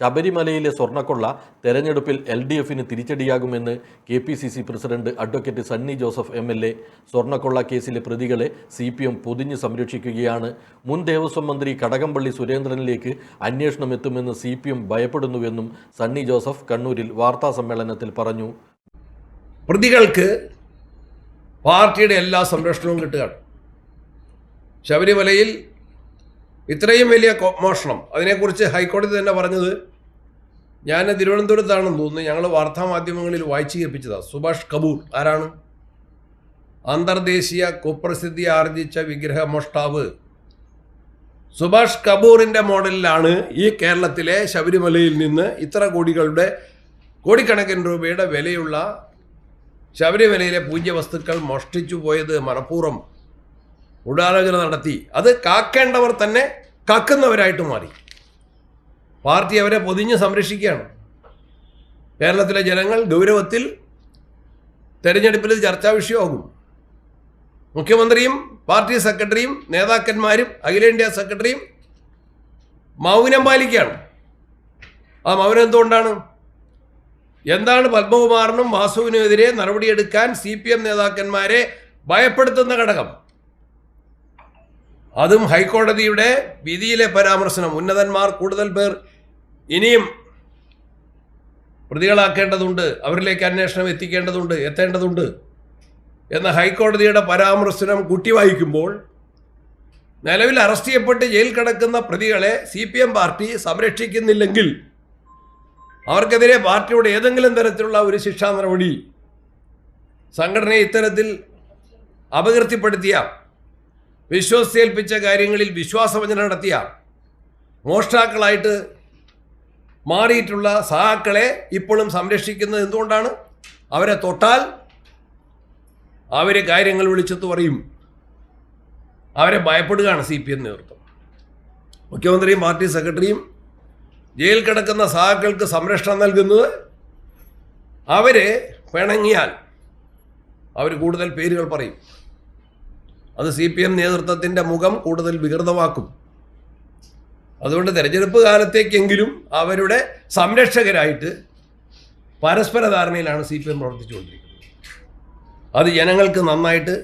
ശബരിമലയിലെ സ്വർണക്കൊള്ള തെരഞ്ഞെടുപ്പിൽ L D എഫിന് തിരിച്ചടിയാകുമെന്ന് K P C C president advocate Sunny Joseph M L A. സ്വർണക്കൊള്ള കേസിലെ പ്രതികളെ സി പി എം പൊതിഞ്ഞ് സംരക്ഷിക്കുകയാണ്. മുൻ ദേവസ്വം മന്ത്രി കടകംപള്ളി സുരേന്ദ്രനിലേക്ക് അന്വേഷണം എത്തുമെന്ന് സി പി എം ഭയപ്പെടുന്നുവെന്നും സണ്ണി ജോസഫ് കണ്ണൂരിൽ വാർത്താ സമ്മേളനത്തിൽ പറഞ്ഞു. പ്രതികൾക്ക് പാർട്ടിയുടെ എല്ലാ സംരക്ഷണവും കിട്ടുകയാണ്. ശബരിമലയിൽ ഇത്രയും വലിയ മോഷണം. അതിനെക്കുറിച്ച് ഹൈക്കോടതി തന്നെ പറഞ്ഞത് ഞാൻ തിരുവനന്തപുരത്താണെന്ന് തോന്നുന്നു. ഞങ്ങൾ വാർത്താമാധ്യമങ്ങളിൽ വായിച്ചു കേൾപ്പിച്ചതാണ് സുഭാഷ് കപൂർ. ആരാണ്? അന്തർദേശീയ കുപ്രസിദ്ധി ആർജിച്ച വിഗ്രഹ മോഷ്ടാവ് സുഭാഷ് കപൂറിന്റെ മോഡലിലാണ് ഈ കേരളത്തിലെ ശബരിമലയിൽ നിന്ന് ഇത്ര കോടികളുടെ കോടിക്കണക്കിന് രൂപയുടെ വിലയുള്ള ശബരിമലയിലെ പൂജ്യവസ്തുക്കൾ മോഷ്ടിച്ചു പോയത് മനഃപൂർവം ഗൂഢാലോചന നടത്തി. അത് കാക്കേണ്ടവർ തന്നെ കാക്കുന്നവരായിട്ട് മാറി. പാർട്ടി അവരെ പൊതിഞ്ഞ് സംരക്ഷിക്കുകയാണ്. കേരളത്തിലെ ജനങ്ങൾ ഗൗരവത്തിൽ തെരഞ്ഞെടുപ്പിൽ ചർച്ചാ വിഷയമാകും. മുഖ്യമന്ത്രിയും പാർട്ടി സെക്രട്ടറിയും നേതാക്കന്മാരും അഖിലേന്ത്യാ സെക്രട്ടറിയും മൗനം പാലിക്കുകയാണ്. ആ മൗനം എന്തുകൊണ്ടാണ്? എന്താണ് പത്മകുമാറിനും വാസുവിനുമെതിരെ നടപടിയെടുക്കാൻ സി പി എം നേതാക്കന്മാരെ ഭയപ്പെടുത്തുന്ന ഘടകം? അതും ഹൈക്കോടതിയുടെ വിധിയിലെ പരാമർശനം ഉന്നതന്മാർ കൂടുതൽ പേർ ഇനിയും പ്രതികളാക്കേണ്ടതുണ്ട് അവരിലേക്ക് അന്വേഷണം എത്തിക്കേണ്ടതുണ്ട് എത്തേണ്ടതുണ്ട് എന്ന ഹൈക്കോടതിയുടെ പരാമർശനം കുട്ടിവായിക്കുമ്പോൾ നിലവിൽ അറസ്റ്റ് ചെയ്യപ്പെട്ട് ജയിൽ കിടക്കുന്ന പ്രതികളെ സി പി എം പാർട്ടി സംരക്ഷിക്കുന്നില്ലെങ്കിൽ അവർക്കെതിരെ പാർട്ടിയുടെ ഏതെങ്കിലും തരത്തിലുള്ള ഒരു ശിക്ഷാ നടപടി സംഘടനയെ ഇത്തരത്തിൽ അപകീർത്തിപ്പെടുത്തിയ വിശ്വസിച്ചേൽപ്പിച്ച കാര്യങ്ങളിൽ വിശ്വാസവഞ്ചന നടത്തിയ മോഷ്ടാക്കളായിട്ട് മാറിയിട്ടുള്ള സഹാക്കളെ ഇപ്പോഴും സംരക്ഷിക്കുന്നത് എന്തുകൊണ്ടാണ്? അവരെ തൊട്ടാൽ അവർ കാര്യങ്ങൾ വിളിച്ചെത്ത് പറയും. അവരെ ഭയപ്പെടുകയാണ് സി പി എം നേതൃത്വം. മുഖ്യമന്ത്രിയും പാർട്ടി സെക്രട്ടറിയും ജയിൽ കിടക്കുന്ന സഹാക്കൾക്ക് സംരക്ഷണം നൽകുന്നത് അവരെ പിണങ്ങിയാൽ അവർ കൂടുതൽ പേരുകൾ പറയും. അത് സി പി എം നേതൃത്വത്തിന്റെ മുഖം കൂടുതൽ വികൃതമാക്കും. അതുകൊണ്ട് തെരഞ്ഞെടുപ്പ് കാലത്തേക്കെങ്കിലും അവരുടെ സംരക്ഷകരായിട്ട് പരസ്പര ധാരണയിലാണ് സി പി എം പ്രവർത്തിച്ചുകൊണ്ടിരിക്കുന്നത്. അത് ജനങ്ങൾക്ക് നന്നായിട്ട്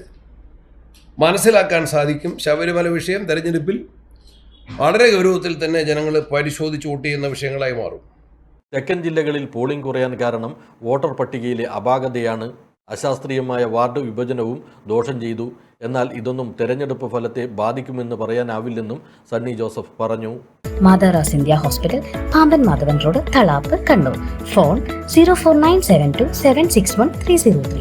മനസ്സിലാക്കാൻ സാധിക്കും. ശബരിമല വിഷയം തെരഞ്ഞെടുപ്പിൽ വളരെ ഗൗരവത്തിൽ തന്നെ ജനങ്ങൾ പരിശോധിച്ച് വോട്ട് വിഷയങ്ങളായി മാറും. തെക്കൻ ജില്ലകളിൽ പോളിംഗ് കുറയാൻ കാരണം വോട്ടർ പട്ടികയിലെ അപാകതയാണ് അശാസ്ത്രീയമായ വാർഡ് വിഭജനവും ദോഷം ചെയ്തു. എന്നാൽ ഇതൊന്നും തെരഞ്ഞെടുപ്പ് ഫലത്തെ ബാധിക്കുമെന്ന് പറയാനാവില്ലെന്നും സണ്ണി ജോസഫ് പറഞ്ഞു. മാതാറാസ് India hospital Pamban Madhavan road Thalap Kannur. Phone zero four nine seven two seven six one three zero three